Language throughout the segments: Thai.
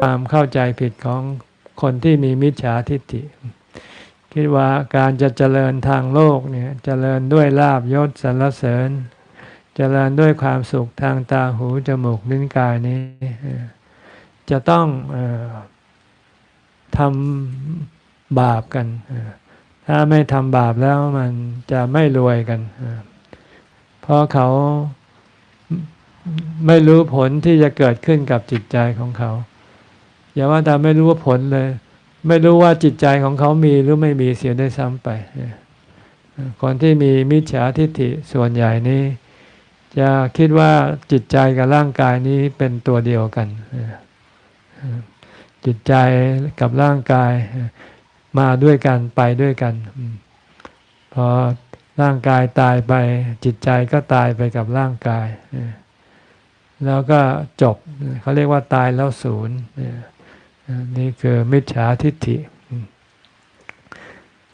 ความเข้าใจผิดของคนที่มีมิจฉาทิฏฐิ คิดว่าการจะเจริญทางโลกเนี่ยเจริญด้วยลาบยศสรรเสริญ เจริญด้วยความสุขทางตาหูจมูกลิ้นกายนี้ จะต้องออทำบาปกัน ถ้าไม่ทำบาปแล้วมันจะไม่รวยกัน เพราะเขาไม่รู้ผลที่จะเกิดขึ้นกับจิตใจของเขา อย่าว่าแต่ไม่รู้ว่าผลเลย ไม่รู้ว่าจิตใจของเขามีหรือไม่มีเสียได้ซ้ำไปเออคนที่มีมิจฉาทิฏฐิส่วนใหญ่นี้ จะคิดว่าจิตใจกับร่างกายนี้เป็นตัวเดียวกัน จิตใจกับร่างกายมาด้วยกันไปด้วยกัน พอร่างกายตายไป จิตใจก็ตายไปกับร่างกายแล้วก็จบเขาเรียกว่าตายแล้วศูนย์ นี่คือมิจฉาทิฏฐิ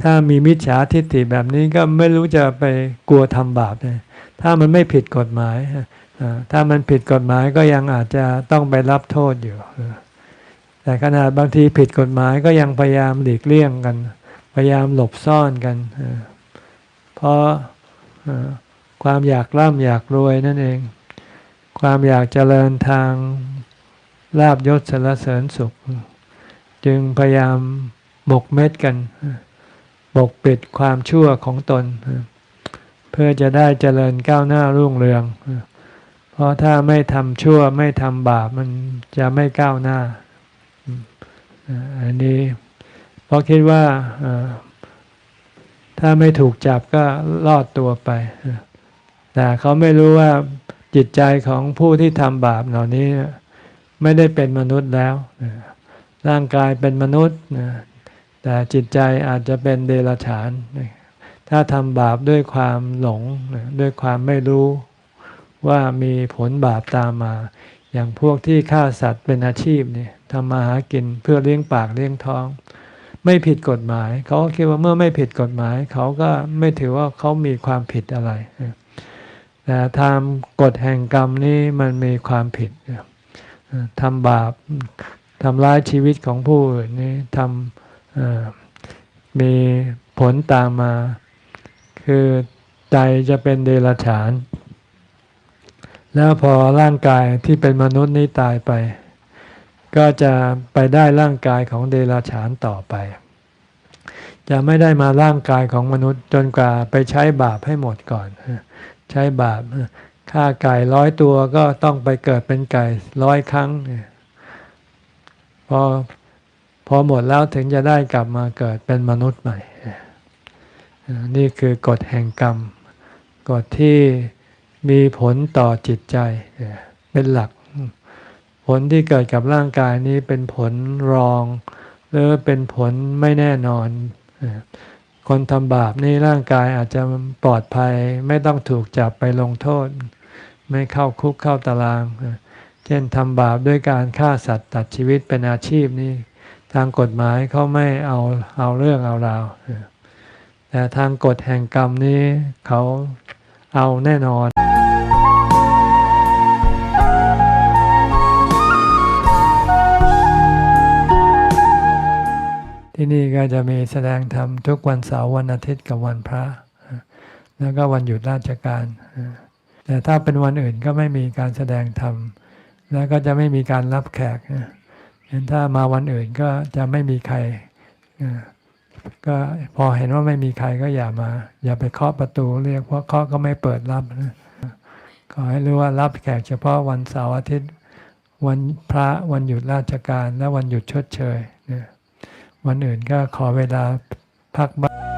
ถ้ามีมิจฉาทิฏฐิแบบนี้ก็ไม่รู้จะไปกลัวทำบาปเลยถ้ามันไม่ผิดกฎหมาย ถ้ามันผิดกฎหมายก็ยังอาจจะต้องไปรับโทษอยู่ แต่ขนาดบางทีผิดกฎหมายก็ยังพยายามหลีกเลี่ยงกัน พยายามหลบซ่อนกัน เพราะความอยากร่ำอยากรวยนั่นเอง ความอยากเจริญทาง ลาบยศสรรเสริญสุข จึงพยายามหมกเม็ดกันปกปิดความชั่วของตน เพื่อจะได้เจริญก้าวหน้ารุ่งเรือง เพราะถ้าไม่ทำชั่วไม่ทำบาปมันจะไม่ก้าวหน้า อันนี้เพราะคิดว่าถ้าไม่ถูกจับก็รอดตัวไป แต่เขาไม่รู้ว่าจิตใจของผู้ที่ทำบาปเหล่านี้ ไม่ได้เป็นมนุษย์แล้ว ร่างกายเป็นมนุษย์ แต่จิตใจอาจจะเป็นเดรัจฉาน ถ้าทำบาปด้วยความหลง ด้วยความไม่รู้ว่ามีผลบาปตามมา อย่างพวกที่ฆ่าสัตว์เป็นอาชีพเนี่ยทำมาหากินเพื่อเลี้ยงปากเลี้ยงท้อง ไม่ผิดกฎหมาย เขาก็คิดว่าเมื่อไม่ผิดกฎหมาย เขาก็ไม่ถือว่าเขามีความผิดอะไร แต่ทำกฎแห่งกรรมนี้มันมีความผิด ทำบาปทำร้ายชีวิตของผู้อื่นนี่ทำมีผลตามมา คือใจจะเป็นเดรัจฉาน แล้วพอร่างกายที่เป็นมนุษย์นี้ตายไป ก็จะไปได้ร่างกายของเดรัจฉานต่อไป จะไม่ได้มาร่างกายของมนุษย์จนกว่าไปใช้บาปให้หมดก่อน ใช้บาป ฆ่าไก่ร้อยตัวก็ต้องไปเกิดเป็นไก่ร้อยครั้งพอพอหมดแล้วถึงจะได้กลับมาเกิดเป็นมนุษย์ใหม่ นี่คือกฎแห่งกรรม กฎที่มีผลต่อจิตใจเป็นหลัก ผลที่เกิดกับร่างกายนี้เป็นผลรอง หรือเป็นผลไม่แน่นอน คนทำบาปนี่ร่างกายอาจจะปลอดภัยไม่ต้องถูกจับไปลงโทษ ไม่เข้าคุกเข้าตาราง เช่นทำบาปด้วยการฆ่าสัตว์ตัดชีวิตเป็นอาชีพนี่ทางกฎหมายเขาไม่เอาเอาเรื่องเอาราวแต่ทางกฎแห่งกรรมนี้เขาเอาแน่นอนที่นี่ก็จะมีแสดงธรรมทุกวันเสาร์วันอาทิตย์กับวันพระ แล้วก็วันหยุดราชการ แต่ถ้าเป็นวันอื่นก็ไม่มีการแสดงธรรม แล้วก็จะไม่มีการรับแขกเห็นถ้ามาวันอื่นก็จะไม่มีใคร ก็พอเห็นว่าไม่มีใครก็อย่ามา อย่าไปเคาะประตูเรียกเพราะเคาะก็ไม่เปิดรับนะขอให้รู้ว่ารับแขกเฉพาะวันเสาร์อาทิตย์ วันพระวันหยุดราชการและวันหยุดชดเชยนะวันอื่นก็ขอเวลาพักบ้าง